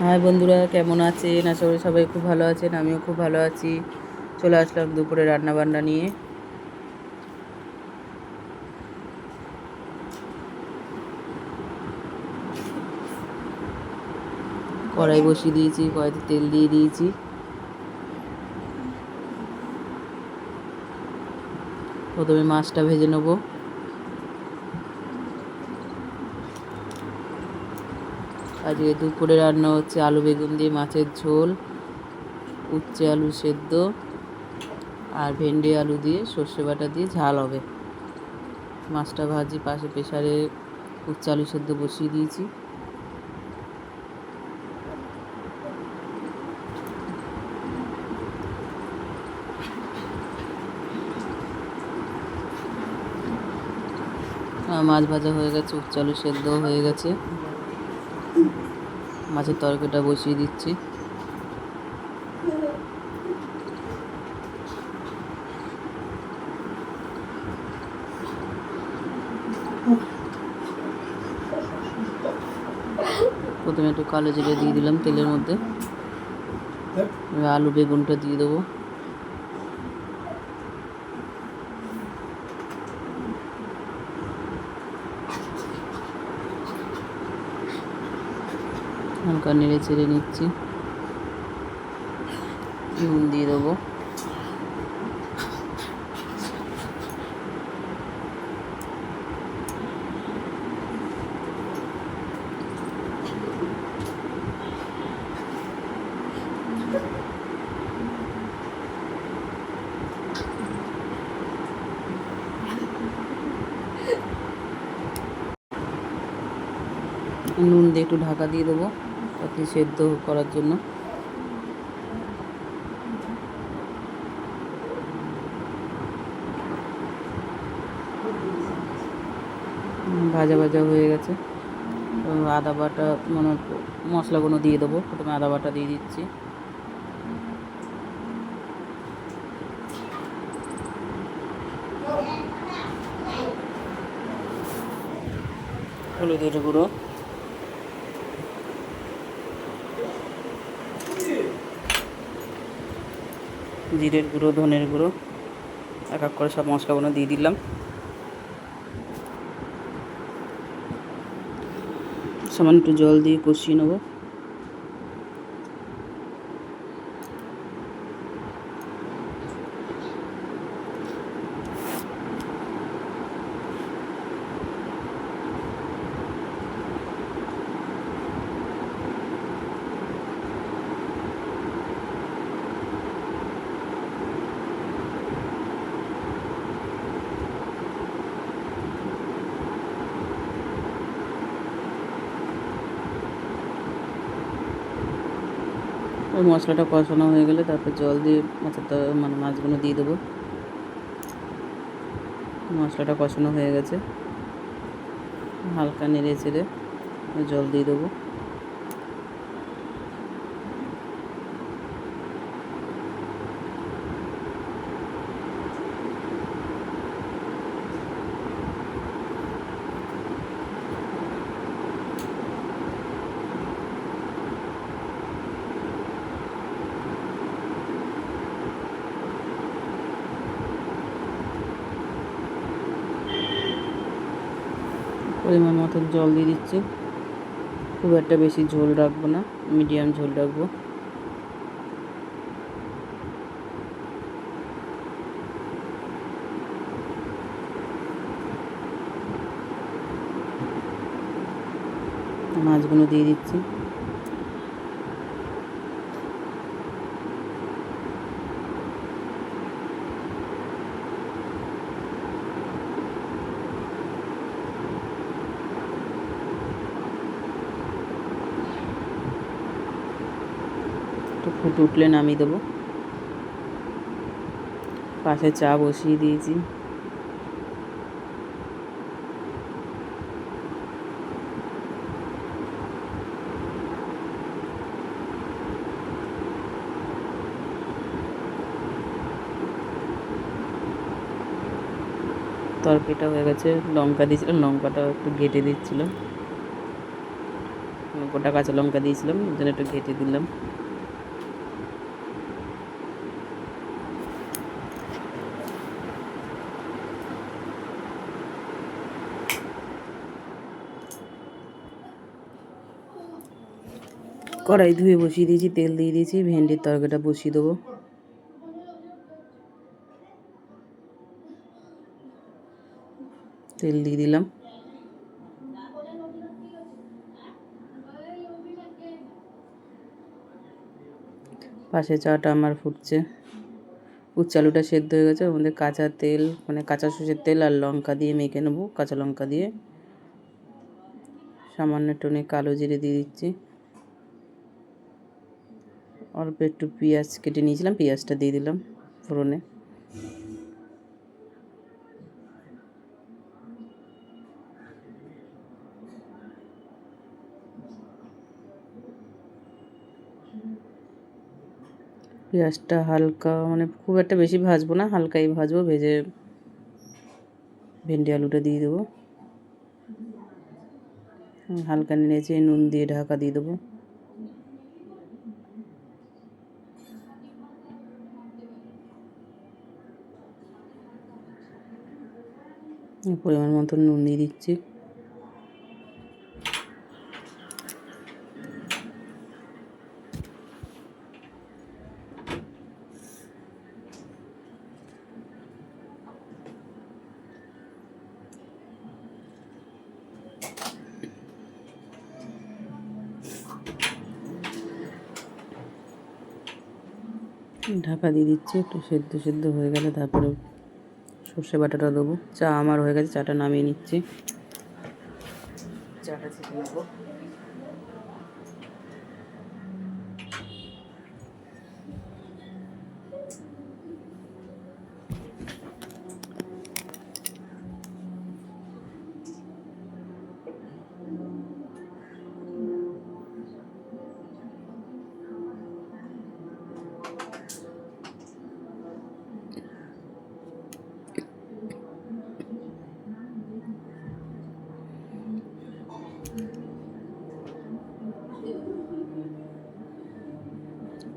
High বন্ধুরা, কেমন আছেন? আশা করি সবাই খুব ভালো আছেন, আমিও খুব ভালো আছি। চলে আসলাম দুপুরে রান্না বান্না নিয়ে। কড়াই বসিয়ে দিয়েছি, কড়াইতে তেল দিয়ে দিয়েছি। প্রথমে মাছটা ভেজে নেব। আজকে দুপুরে রান্না হচ্ছে আলু বেগুন দিয়ে মাছের ঝোল, উচ্ছে আলু সেদ্ধ আর ভেন্ডি আলু দিয়ে সর্ষে বাটা দিয়ে ঝাল হবে। মাছটা ভাজি পাশে প্রেশারে উচ্ছে আলু সেদ্ধ বসিয়ে দিয়েছি। মাছ ভাজা হয়ে গেছে, উচ্ছে আলু সেদ্ধ হয়ে গেছে। মাছের তরকারিটা বসিয়ে দিচ্ছি। প্রথমে একটু কালো জিরে দিয়ে দিলাম তেলের মধ্যে। আলু, বেগুনটা দিয়ে দেবো। হালকা নেড়ে চেড়ে নিচ্ছি। নুন দিয়ে দেবো। নুন দিয়ে একটু ঢাকা দিয়ে দেবো। তাতে সেদ্ধ করার জন্য। ভাজা ভাজা হয়ে গেছে। আদা বাটা মানে মশলাগুলো দিয়ে দেবো। প্রথমে আদা বাটা দিয়ে দিচ্ছি। হলুদের গুঁড়ো। জিরের গুঁড়ো, ধনের গুঁড়ো, এক এক করে সব মশলাগুলো দিয়ে দিলাম। সামান্য একটু জল দিয়ে কষিয়ে নেব। ওই মশলাটা কষানো হয়ে গেলে তারপর জল দিয়ে মাছের মানে মাছগুলো দিয়ে দেবো। মশলাটা কষানো হয়ে গেছে। হালকা নেড়ে চেড়ে জল দিয়ে দেবো। পরিমাণ মতো জল দিয়ে দিচ্ছি। খুব একটা বেশি ঝোল রাখব না, মিডিয়াম ঝোল রাখব। মাছগুলো দিয়ে দিচ্ছি একটু ফুটে উঠলে নামিয়ে দেবো। পাশে চা বসিয়ে দিয়েছি। তরকারিটা হয়ে গেছে, লঙ্কা দিয়েছিলাম লঙ্কাটা একটু ঘেটে দিচ্ছিলাম। গোটা কাঁচা লঙ্কা দিয়েছিলাম, ওই জন্য একটু ঘেটে দিলাম। কড়াই ধুয়ে বসিয়ে দিয়েছি, তেল দিয়ে দিয়েছি, ভেন্ডির তরকারিটা বসিয়ে দেবো। তেল দিয়ে দিলাম। পাশে চাটা আমার ফুটছে। উচ্ছে আলুটা সেদ্ধ হয়ে গেছে মধ্যে কাঁচা তেল মানে কাঁচা সর্ষের তেল আর লঙ্কা দিয়ে মেখে নেব, কাঁচা লঙ্কা দিয়ে। সামান্য একটু কালো জিরে দিয়ে দিচ্ছি। অল্প একটু পেঁয়াজ কেটে নিয়েছিলাম, পেঁয়াজটা দিয়ে দিলাম ফোড়নে। পেঁয়াজটা হালকা মানে খুব একটা বেশি ভাজবো না, হালকাই ভাজবো, ভেজে ভেন্ডি আলুটা দিয়ে দেবো। হালকা নেড়েচে নুন দিয়ে ঢাকা দিয়ে দেবো। পরিমাণ মতো নুন দিয়ে দিচ্ছি। ঢাকা দিয়ে দিচ্ছি একটু সেদ্ধ সেদ্ধ হয়ে গেলে তারপরে সর্ষে বাটাটা দেবো। চা আমার হয়ে গেছে চাটা নামিয়ে নিচ্ছি। চাটা ছেঁকে নেব।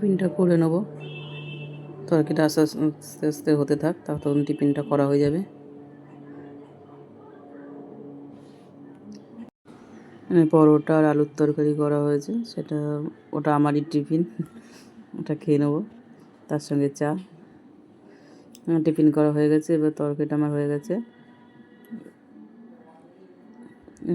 টিফিনটা করে নেব। তরকারিটা আস্তে আস্তে আস্তে হতে থাক তখন টিফিনটা করা হয়ে যাবে। পরোটা আর আলুর তরকারি করা হয়েছে, সেটা, ওটা আমারই টিফিন, ওটা খেয়ে নেব, তার সঙ্গে চা। টিফিন করা হয়ে গেছে, এবার তরকারিটা আমার হয়ে গেছে।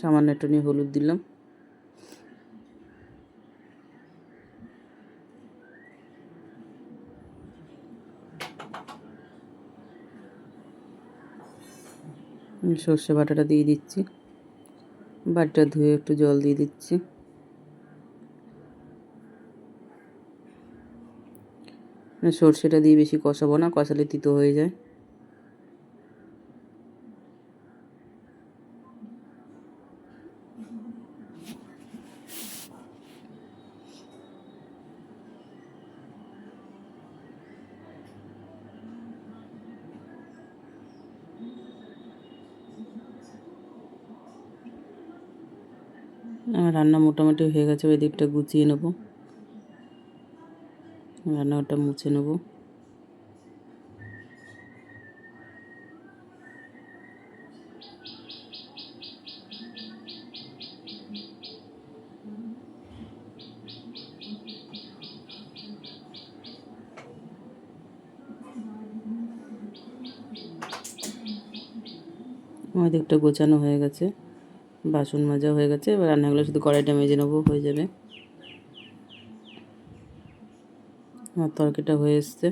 সামান্য একটু নিয়ে হলুদ দিলাম। সর্ষে বাটাটা দিয়ে দিচ্ছি। বাটিটা ধুয়ে একটু জল দিয়ে দিচ্ছি। সর্ষেটা দিয়ে বেশি কষাবো না, কষালে তিতো হয়ে যায়। রান্না মোটামুটি হয়ে গেছে, ওই দিকটা গুছিয়ে নেব। রান্নাঘরটা মুছে নেব। আমার দিকটা গোছানো হয়ে গেছে। বাসন মাজা হয়ে গেছে, এবার রান্নাগুলো শুধু কড়াইটা মেজে নেব, হয়ে যাবে। আমার তরকারিটা হয়ে এসছে।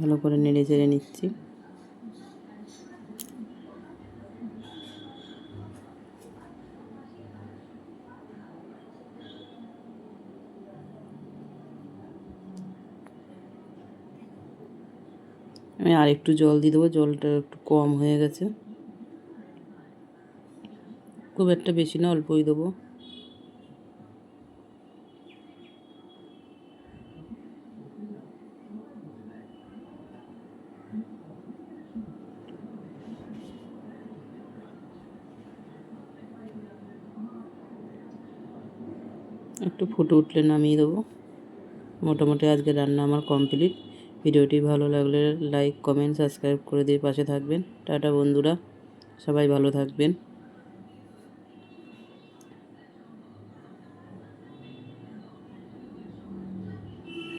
ভালো করে নেড়ে চেড়ে নিচ্ছি। আমি আর একটু জল দিয়ে দেবো, জলটা একটু কম হয়ে গেছে। খুব একটা বেশি না, অল্পই দেবো। একটু ফুটে উঠলে নামিয়ে দেবো। মোটামুটি আজকে রান্না আমার কমপ্লিট। ভিডিওটি ভালো লাগলে লাইক, কমেন্ট, সাবস্ক্রাইব করে দিয়ে পাশে থাকবেন। টাটা বন্ধুরা, সবাই ভালো থাকবেন।